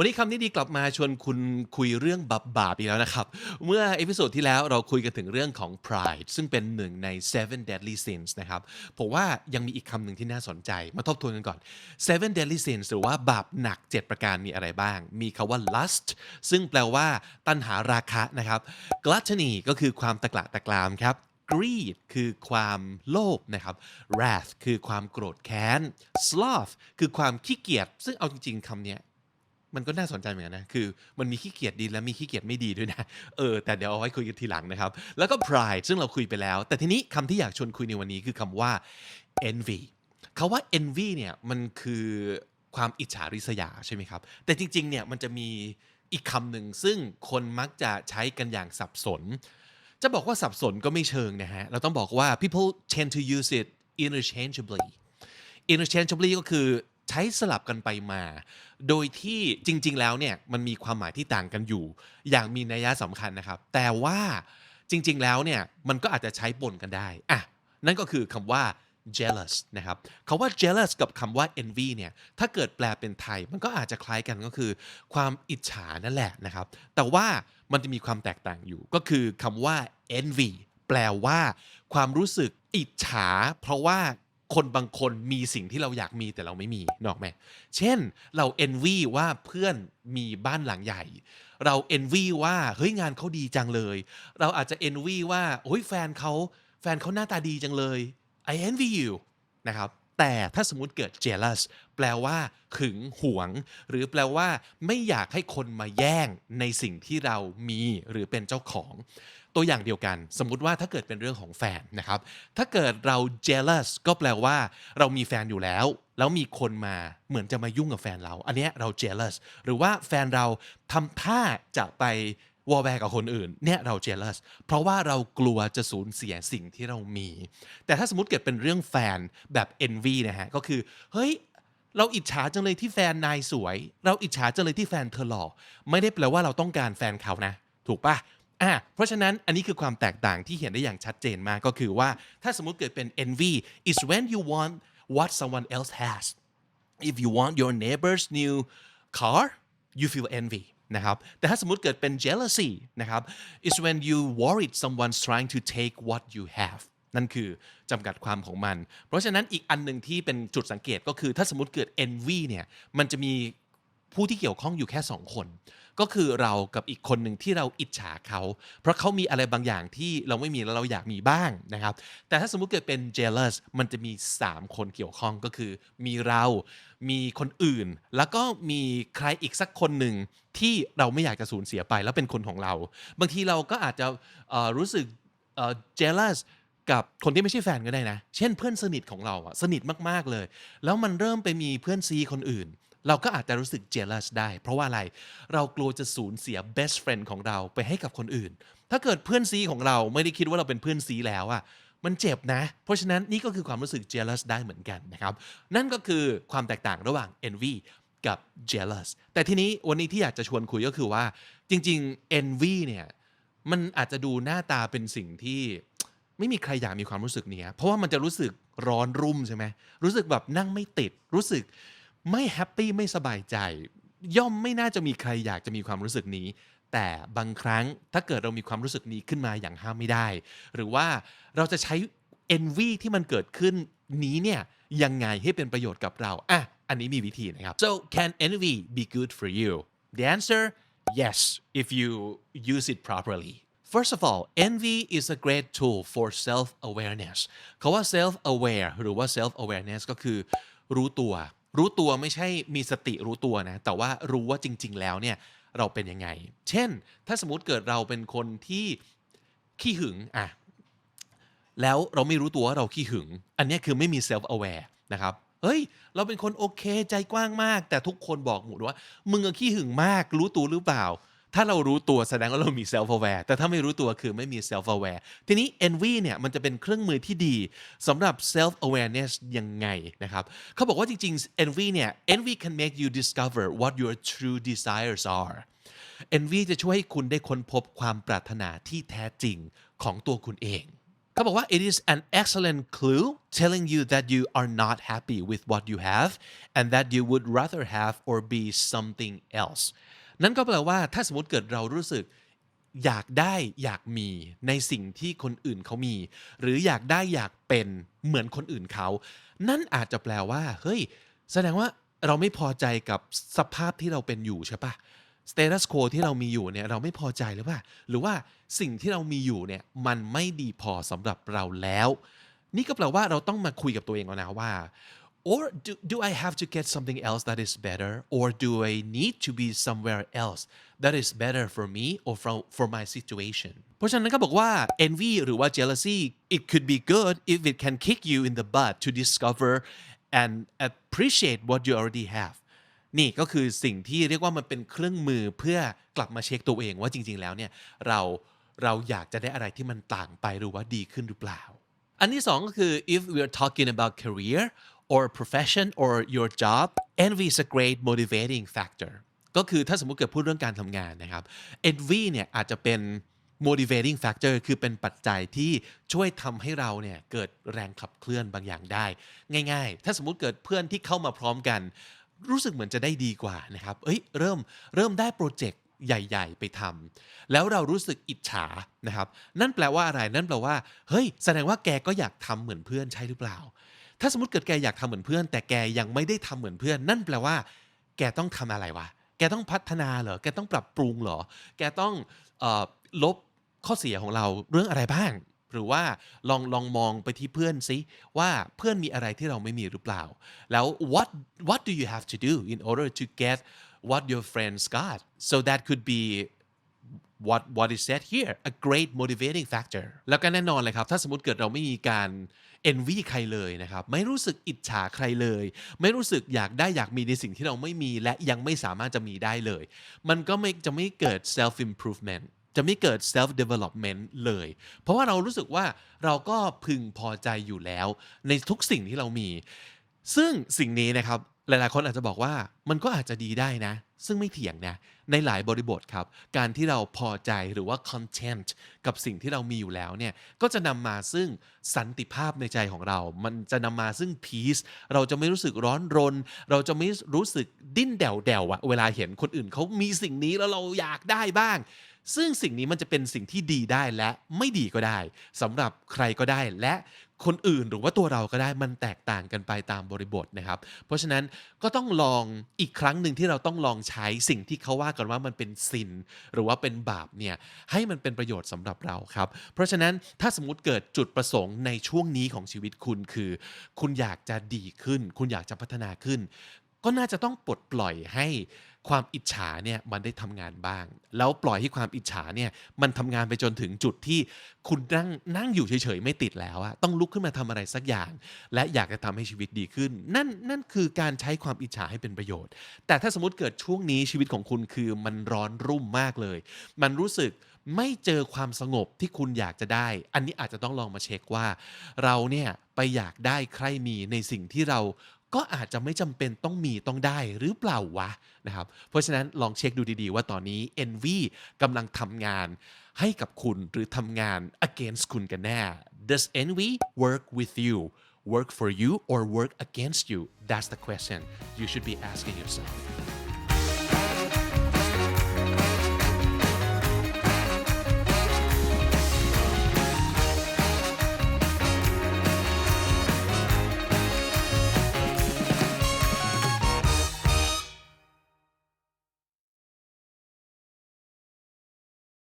วันนี้คำนี้ดีกลับมาชวนคุณคุยเรื่องบาบาปอีกแล้วนะครับ เมื่อเอพิโซดที่แล้วเราคุยกันถึงเรื่องของ pride ซึ่งเป็นหนึ่งใน seven deadly sins นะครับผมว่ายังมีอีกคำหนึ่งที่น่าสนใจมาทบทวนกันก่อน seven deadly sins หรือว่าบาปหนัก 7 ประการมีอะไรบ้าง มีคาว่า lust ซึ่งแปลว่าตัณหาราคะนะครับ gluttony ก็คือความตะกละตะกรามครับ greed คือความโลภนะครับ wrath คือความโกรธแค้น sloth คือความขี้เกียจซึ่งเอาจริงๆคำเนี้ย มันก็น่าสนใจเหมือนกันนะ คือมันมีขี้เกียจดีและมีขี้เกียจไม่ดีด้วยนะ เออ แต่เดี๋ยวเอาไว้คุยกันทีหลังนะครับ แล้วก็ pride ซึ่งเราคุยไปแล้ว แต่ทีนี้คำที่อยากชวนคุยในวันนี้คือคำว่า envy คาว่า envy เนี่ยมันคือความอิจฉาริษยาใช่ไหมครับ แต่จริงๆ เนี่ยมันจะมีอีกคำหนึ่งซึ่งคนมักจะใช้กันอย่างสับสน จะบอกว่าสับสนก็ไม่เชิงนะฮะ เราต้องบอกว่า people tend to use it interchangeably interchangeably ก็คือ ใช้สลับกันไปมา โดยที่จริง ๆ แล้วเนี่ยมันมีความหมายที่ต่างกันอยู่ อย่างมีนัยสำคัญนะครับ แต่ว่าจริง ๆ แล้วเนี่ยมันก็อาจจะใช้ปนกันได้อะนั่นก็คือคำว่า jealous นะครับคำว่า jealous กับคำว่า envy เนี่ยถ้าเกิดแปลเป็นไทย มันก็อาจจะคล้ายกันก็คือ ความอิจฉานั่นแหละนะครับ แต่ว่ามันจะมีความแตกต่างอยู่ ก็คือคำว่า envy แปลว่า ความรู้สึกอิจฉา เพราะว่า คนบางคนมีสิ่งที่เราอยากมีแต่เราไม่มีนอกไหมเช่นเรา envy ว่าเพื่อนมีบ้านหลังใหญ่ เรา envy ว่าเฮ้ยงานเขาดีจังเลย เราอาจจะ envy ว่าเฮ้ยแฟนเขาแฟนเขาหน้าตาดีจังเลย I envy you นะครับแต่ถ้าสมมติเกิด jealous แปลว่าหึงหวง หรือแปลว่า ไม่อยากให้คนมาแย่งในสิ่งที่เรามีหรือเป็นเจ้าของ ตัวอย่างเดียวกัน สมมุติว่าถ้าเกิดเป็นเรื่องของแฟนนะครับ ถ้าเกิดเรา jealous ก็แปลว่า เรามีแฟนอยู่แล้ว แล้วมีคนมาเหมือนจะมายุ่งกับแฟนเรา อันนี้เรา jealous หรือว่าแฟนเราทำท่าจะไปวอลแวร์กับคนอื่นเนี่ยเรา jealous เพราะว่าเรากลัวจะสูญเสียสิ่งที่เรามี แต่ถ้าสมมติเกิดเป็นเรื่องแฟนแบบ envy นะฮะก็คือเฮ้ยเราอิจฉาจังเลยที่แฟนนายสวย เราอิจฉาจังเลยที่แฟนเธอหล่อไม่ได้แปลว่าเราต้องการแฟนเขานะ ถูกปะ อะเพราะฉะนั้นอันนี้คือความแตกต่างที่เห็นได้อย่างชัดเจนมากก็คือว่าถ้าสมมติเกิดเป็น envy is when you want what someone else has if you want your neighbor's new car you feel envy นะครับแต่ถ้าสมมติเกิดเป็น jealousy นะครับ is when you worried someone's trying to take what you have นั่นคือจำกัดความของมัน เพราะฉะนั้นอีกอันหนึ่งที่เป็นจุดสังเกตก็คือถ้าสมมติเกิด envy เนี่ยมันจะมีผู้ที่เกี่ยวข้องอยู่แค่สองคน ก็คือเรากับอีกคนหนึ่งที่เราอิจฉาเขา เพราะเขามีอะไรบางอย่างที่เราไม่มีแล้วเราอยากมีบ้างนะครับ แต่ถ้าสมมุติเกิดเป็น jealous มันจะมี 3 คนเกี่ยวข้องก็คือ มีเรามีคนอื่น แล้วก็มีใครอีกสักคนหนึ่งที่เราไม่อยากจะสูญเสียไป แล้วเป็นคนของเรา บางทีเราก็อาจจะรู้สึกเอ่อ jealous กับคนที่ไม่ใช่แฟนก็ได้นะ เช่นเพื่อนสนิทของเราอะสนิทมากๆเลย แล้วมันเริ่มไปมีเพื่อนซีคนอื่น เราก็อาจจะรู้สึก jealous ได้ เพราะว่าอะไรเรากลัวจะสูญเสีย best friend ของเราไปให้กับคนอื่น ถ้าเกิดเพื่อนซีของเราไม่ได้คิดว่าเราเป็นเพื่อนซีแล้วอะมันเจ็บนะ เพราะฉะนั้นนี่ก็คือความรู้สึก jealous ได้เหมือนกันนะครับ นั่นก็คือความแตกต่างระหว่าง envy กับ jealous แต่ทีนี้วันนี้ที่อยากจะชวนคุยก็คือว่า จริง ๆ envy เนี่ยมันอาจจะดูหน้าตาเป็นสิ่งที่ไม่มีใครอยากมีความรู้สึกนี้เพราะว่ามันจะรู้สึกร้อนรุ่มใช่ไหมรู้สึกแบบนั่งไม่ติด รู้สึก ไม่แฮปปี้ไม่สบายใจ ย่อมไม่น่าจะมีใครอยากจะมีความรู้สึกนี้ แต่บางครั้งถ้าเกิดเรามีความรู้สึกนี้ขึ้นมาอย่างห้ามไม่ได้ หรือว่าเราจะใช้ envy ที่มันเกิดขึ้นนี้เนี่ยยังไงให้เป็นประโยชน์กับเราอะอันนี้มีวิธีนะครับ so can envy be good for you the answer yes if you use it properly First of all envy is a great tool for self awareness คาว่า self aware หรือว่า self awareness ก็คือรู้ตัว รู้ตัวไม่ใช่มีสติรู้ตัวนะ แต่ว่ารู้ว่าจริง ๆ แล้วเนี่ยเราเป็นยังไง เช่น ถ้าสมมติเกิดเราเป็นคนที่ขี้หึงอะแล้วเราไม่รู้ตัวว่าเราขี้หึง อันนี้คือไม่มี self aware นะครับเฮ้ย เราเป็นคนโอเคใจกว้างมาก แต่ทุกคนบอกหมดว่า มึงขี้หึงมาก รู้ตัวหรือเปล่า ถ้าเรารู้ตัวแสดงว่าเรามี self aware แต่ถ้าไม่รู้ตัวคือไม่มี self aware ทีนี้ envy เนี่ยมันจะเป็นเครื่องมือที่ดีสำหรับ self awareness ยังไงนะครับเขาบอกว่าจริงๆ envy เนี่ย envy can make you discover what your true desires are envy จะช่วยให้คุณได้ค้นพบความปรารถนาที่แท้จริงของตัวคุณเองเขาบอกว่า it is an excellent clue telling you that you are not happy with what you have and that you would rather have or be something else นั่นก็แปลว่าถ้าสมมติเกิดเรารู้สึกอยากได้อยากมีในสิ่งที่คนอื่นเขามี หรืออยากได้อยากเป็นเหมือนคนอื่นเขา นั่นอาจจะแปลว่าเฮ้ยแสดงว่าเราไม่พอใจกับสภาพที่เราเป็นอยู่ใช่ปะ status quo ที่เรามีอยู่เนี่ยเราไม่พอใจหรือเปล่าหรือว่าสิ่งที่เรามีอยู่เนี่ยมันไม่ดีพอสำหรับเราแล้ว นี่ก็แปลว่าเราต้องมาคุยกับตัวเองแล้วนะว่า or do, do I have to get something else that is better or do I need to be somewhere else that is better for me or for, for my situation เพราะฉะนั้นก็บอกว่า envy หรือว่า jealousy it could be good if it can kick you in the butt to discover and appreciate what you already have นี่ก็คือสิ่งที่เรียกว่ามันเป็นเครื่องมือเพื่อกลับมาเช็คตัวเองว่าจริง ๆ แล้วเนี่ยเราเราอยากจะได้อะไรที่มันต่างไปหรือว่าดีขึ้นหรือเปล่า อันที่สองก็คือ if we are talking about career or profession or your job envy is a great motivating factor ก็คือถ้าสมมุติเกิดพูดเรื่องการทำงานนะครับ envy เนี่ยอาจจะเป็น motivating factor คือเป็นปัจจัยที่ช่วยทำให้เราเนี่ยเกิดแรงขับเคลื่อนบางอย่างได้ ง่ายๆ ถ้าสมมุติเกิดเพื่อนที่เข้ามาพร้อมกัน รู้สึกเหมือนจะได้ดีกว่านะครับ เอ้ยเริ่มเริ่มได้โปรเจกต์ใหญ่ ๆ ไปทำแล้วเรารู้สึกอิจฉานะครับ นั่นแปลว่าอะไร นั่นแปลว่า เฮ้ย แสดงว่าแกก็อยากทำเหมือนเพื่อนใช่หรือเปล่า ถ้าสมมติเกิดแกอยากทำเหมือนเพื่อน แต่แกยังไม่ได้ทำเหมือนเพื่อน นั่นแปลว่า แกต้องทำอะไรวะ แกต้องพัฒนาเหรอ แกต้องปรับปรุงเหรอ แกต้องออลบข้อเสียของเราเรื่องอะไรบ้าง หรือว่าลองลองมองไปที่เพื่อนซิว่าเพื่อนมีอะไรที่เราไม่มีหรือเปล่า แล้ว what what do you have to do in order to get what your friends got so that could be what what is said here a great motivating factor แล้วก็แน่นอนเลยครับ ถ้าสมมติเกิดเราไม่มีการ envy ใครเลยนะครับ ไม่รู้สึกอิจฉาใครเลย ไม่รู้สึกอยากได้อยากมีในสิ่งที่เราไม่มีและยังไม่สามารถจะมีได้เลย มันก็ไม่จะไม่เกิด self improvement จะไม่เกิด self development เลย เพราะว่าเรารู้สึกว่าเราก็พึงพอใจอยู่แล้ว ในทุกสิ่งที่เรามี ซึ่งสิ่งนี้นะครับหลาย ๆ คนอาจจะบอกว่ามันก็อาจจะดีได้นะ ซึ่งไม่เถียงนะ ในหลายบริบทครับ การที่เราพอใจหรือว่า content กับสิ่งที่เรามีอยู่แล้วเนี่ย ก็จะนำมาซึ่งสันติภาพในใจของเรา มันจะนำมาซึ่ง peace เราจะไม่รู้สึกร้อนรน เราจะไม่รู้สึกดิ้นแด่วอะเวลาเห็นคนอื่นเขามีสิ่งนี้แล้วเราอยากได้บ้าง ซึ่งสิ่งนี้มันจะเป็นสิ่งที่ดีได้และไม่ดีก็ได้สำหรับใครก็ได้และ คนอื่นหรือว่าตัวเราก็ได้มันแตกต่างกันไปตามบริบทนะครับ เพราะฉะนั้นก็ต้องลองอีกครั้งหนึ่งที่เราต้องลองใช้สิ่งที่เขาว่ากันว่ามันเป็นสินหรือว่าเป็นบาปเนี่ยให้มันเป็นประโยชน์สำหรับเราครับ เพราะฉะนั้นถ้าสมมติเกิดจุดประสงค์ในช่วงนี้ของชีวิตคุณคือ คุณอยากจะดีขึ้น คุณอยากจะพัฒนาขึ้น ก็น่าจะต้องปลดปล่อยให้ ความอิจฉาเนี่ยมันได้ทำงานบ้าง แล้วปล่อยให้ความอิจฉาเนี่ยมันทำงานไปจนถึงจุดที่คุณนั่งนั่งอยู่เฉยๆไม่ติดแล้วอะต้องลุกขึ้นมาทำอะไรสักอย่าง และอยากจะทำให้ชีวิตดีขึ้น นั่นนั่นคือการใช้ความอิจฉาให้เป็นประโยชน์ แต่ถ้าสมมติเกิดช่วงนี้ชีวิตของคุณคือมันร้อนรุ่มมากเลย มันรู้สึกไม่เจอความสงบที่คุณอยากจะได้ อันนี้อาจจะต้องลองมาเช็คว่า เราเนี่ยไปอยากได้ใครมีในสิ่งที่เรา ก็อาจจะไม่จำเป็นต้องมีต้องได้หรือเปล่าวะนะครับ เพราะฉะนั้นลองเช็คดูดีๆ ว่าตอนนี้ envy กำลังทำงานให้กับคุณหรือทำงาน against คุณกันแน่ Does envy work with you work for you or work against you that's the question you should be asking yourself